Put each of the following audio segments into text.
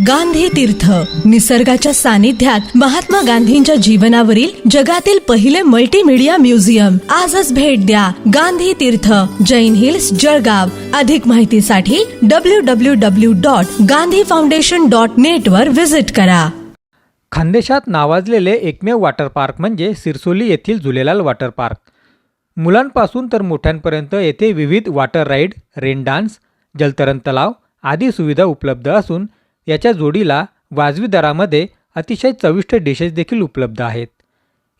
गांधी तीर्थ. निसर्गाच्या सानिध्यात महात्मा गांधींच्या जीवनावरील जगातील पहिले मल्टीमीडिया म्युझियम आजच भेट द्या गांधी तीर्थ. जैन हिल्स जळगाव. अधिक माहितीसाठी W W W dot Gandhi foundation dot net वर व्हिजिट करा. खानदेशात नावाजलेले एकमेव वॉटर पार्क म्हणजे सिरसोली येथील झुलेलाल वॉटर पार्क मुलांपासून तर मोठ्यांपर्यंत येथे विविध वॉटर राईड रेन डान्स जलतरण तलाव आदी सुविधा उपलब्ध असून याच्या जोडीला वाजवी दरामध्ये अतिशय चविष्ट डिशेस देखील उपलब्ध आहेत.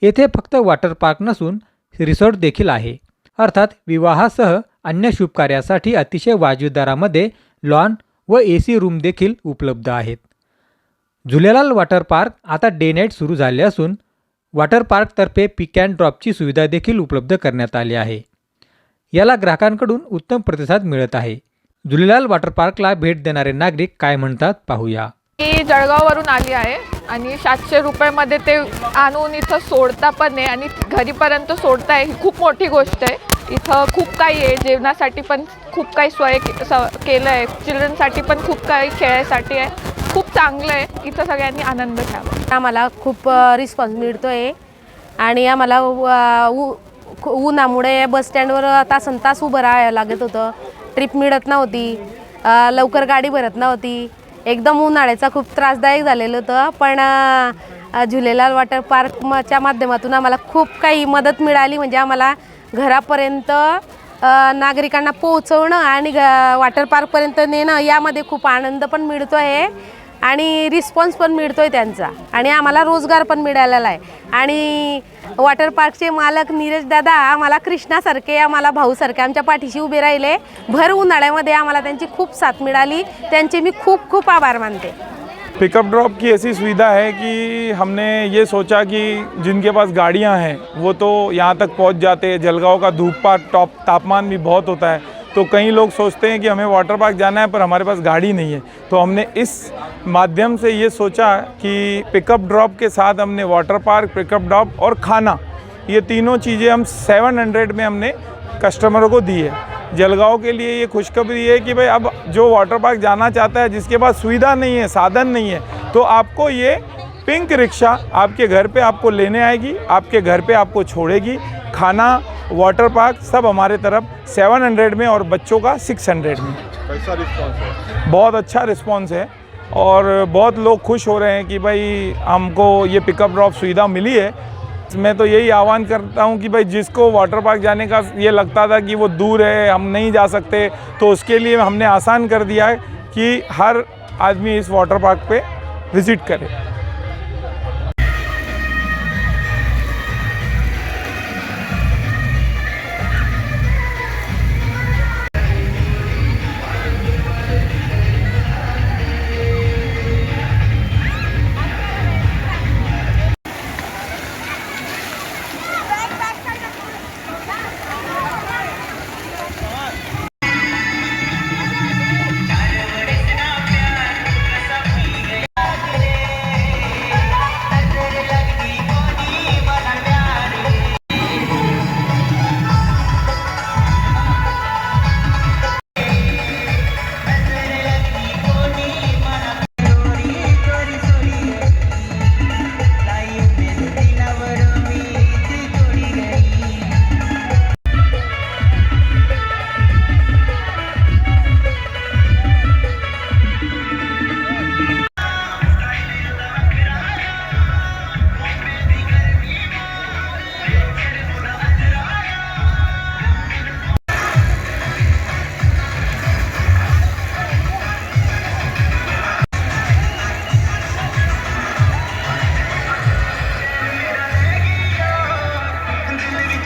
येथे फक्त वॉटर पार्क नसून रिसॉर्ट देखील आहे. अर्थात विवाहासह अन्य शुभकार्यासाठी अतिशय वाजवी दरामध्ये लॉन व ए सी रूम देखील उपलब्ध आहेत. झुलेलाल वॉटर पार्क आता डे नाईट सुरू झाले असून वॉटर पार्कतर्फे पिक अँड ड्रॉपची सुविधा देखील उपलब्ध करण्यात आली आहे. याला ग्राहकांकडून उत्तम प्रतिसाद मिळत आहे. झुलेलाल वॉटर पार्कला भेट देणारे नागरिक काय म्हणतात पाहूया. मी जळगाववरून आली आहे आणि सातशे रुपयामध्ये ते आणून इथं सोडता पण आहे आणि घरीपर्यंत सोडताय ही खूप मोठी गोष्ट आहे. इथं खूप काही आहे जेवणासाठी पण खूप काही सोय केलं आहे. चिल्ड्रनसाठी पण खूप काही खेळायसाठी आहे. खूप चांगलं आहे. इथं सगळ्यांनी आनंद घ्यावा. आम्हाला खूप रिस्पॉन्स मिळतो आहे आणि आम्हाला उ- उ- उन्हामुळे बस स्टँडवर तासन तास उभं राहायला लागत होतं. ट्रिप मिळत नव्हती. लवकर गाडी भरत नव्हती. एकदम उन्हाळ्याचा खूप त्रासदायक झालेलं होतं. पण झुलेलाल वॉटर पार्कच्या माध्यमातून आम्हाला खूप काही मदत मिळाली. म्हणजे आम्हाला घरापर्यंत नागरिकांना पोहोचवणं आणि ग- वॉटर पार्कपर्यंत नेणं यामध्ये खूप आनंद पण मिळतो आहे आणि रिस्पॉन्स पण मिळतो आहे त्यांचा. आणि आम्हाला रोजगार पण मिळालेला आहे. आणि वॉटर पार्कचे मालक नीरज दादा आम्हाला कृष्णासारखे आम्हाला भाऊसारखे आमच्या पाठीशी उभे राहिले. भर उन्हाळ्यामध्ये आम्हाला त्यांची खूप साथ मिळाली. त्यांचे मी खूप खूप आभार मानते. पिकअप ड्रॉप की ऐसी सुविधा है कि हमने ये सोचा कि जिनके पास गाड़ियां हैं वो तो यहाँ तक पहुँच जाते. हैं जलगांव का धूप पात टॉप तापमान भी बहुत होता है. तो कई लोग सोचते हैं कि हमें वाटर पार्क जाना है, पर हमारे पास गाड़ी नहीं है। तो हमने इस माध्यम से ये सोचा कि पिकअप ड्रॉप के साथ हमने वाटर पार्क पिकअप ड्रॉप और खाना, ये तीनों चीज़ें हम 700 में हमने कस्टमरों को दी है। जलगांव के लिए ये खुशखबरी है कि भाई अब जो वाटर पार्क जाना चाहता है, जिसके पास सुविधा नहीं है, साधन नहीं है तो आपको ये पिंक रिक्शा आपके घर पे आपको लेने आएगी, आपके घर पे आपको छोड़ेगी, खाना वाटर पार्क सब हमारे तरफ़ 700 में और बच्चों का 600 में। कैसा रिस्पॉन्स है? बहुत अच्छा रिस्पांस है और बहुत लोग खुश हो रहे हैं कि भाई हमको ये पिकअप ड्रॉप सुविधा मिली है। मैं तो यही आह्वान करता हूँ कि भाई जिसको वाटर पार्क जाने का ये लगता था कि वो दूर है हम नहीं जा सकते तो उसके लिए हमने आसान कर दिया है कि हर आदमी इस वाटर पार्क पे विज़िट करे।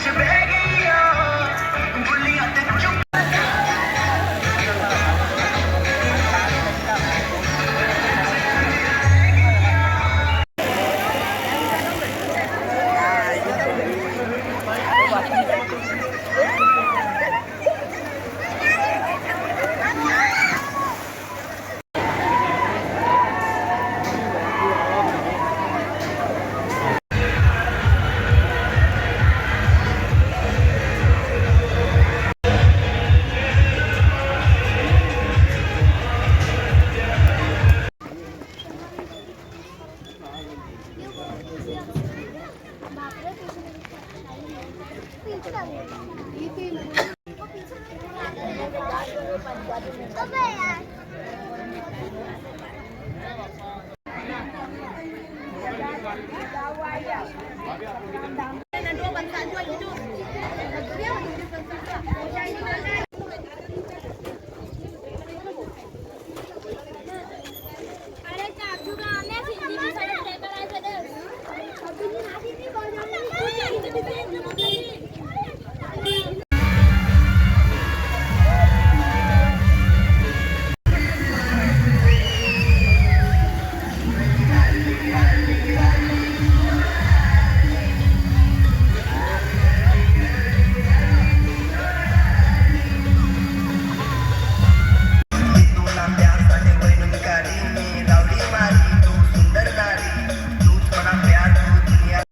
Czy Nanti bantuan juga itu. Dia